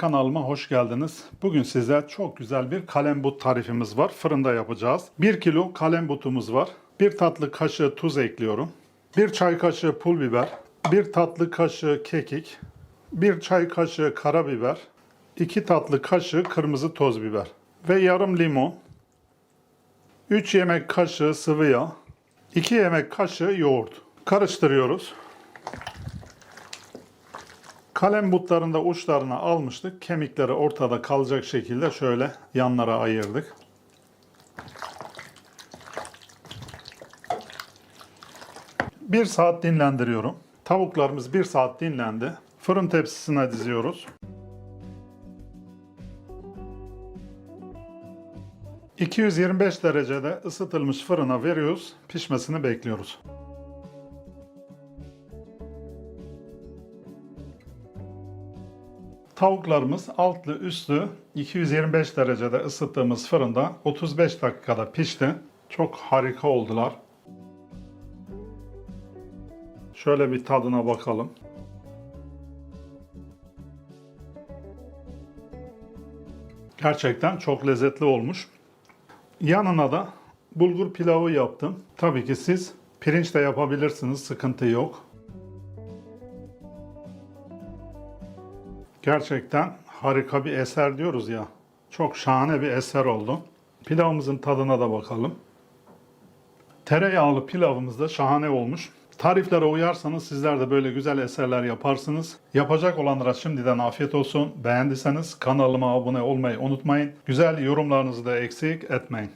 Kanalıma hoş geldiniz. Bugün size çok güzel bir kalembut tarifimiz var. Fırında yapacağız. 1 kilo kalembutumuz var. 1 tatlı kaşığı tuz ekliyorum. 1 çay kaşığı pul biber. 1 tatlı kaşığı kekik. 1 çay kaşığı karabiber. 2 tatlı kaşığı kırmızı toz biber. Ve yarım limon. 3 yemek kaşığı sıvı yağ. 2 yemek kaşığı yoğurt. Karıştırıyoruz. Kalem butlarında uçlarını almıştık. Kemikleri ortada kalacak şekilde şöyle yanlara ayırdık. Bir saat dinlendiriyorum. Tavuklarımız bir saat dinlendi. Fırın tepsisine diziyoruz. 225 derecede ısıtılmış fırına veriyoruz. Pişmesini bekliyoruz. Tavuklarımız altlı üstlü 225 derecede ısıttığımız fırında 35 dakikada pişti. Çok harika oldular. Şöyle bir tadına bakalım. Gerçekten çok lezzetli olmuş. Yanına da bulgur pilavı yaptım. Tabii ki siz pirinç de yapabilirsiniz, sıkıntı yok. Gerçekten harika bir eser diyoruz ya. Çok şahane bir eser oldu. Pilavımızın tadına da bakalım. Tereyağlı pilavımız da şahane olmuş. Tariflere uyarsanız sizler de böyle güzel eserler yaparsınız. Yapacak olanlara şimdiden afiyet olsun. Beğendiyseniz kanalıma abone olmayı unutmayın. Güzel yorumlarınızı da eksik etmeyin.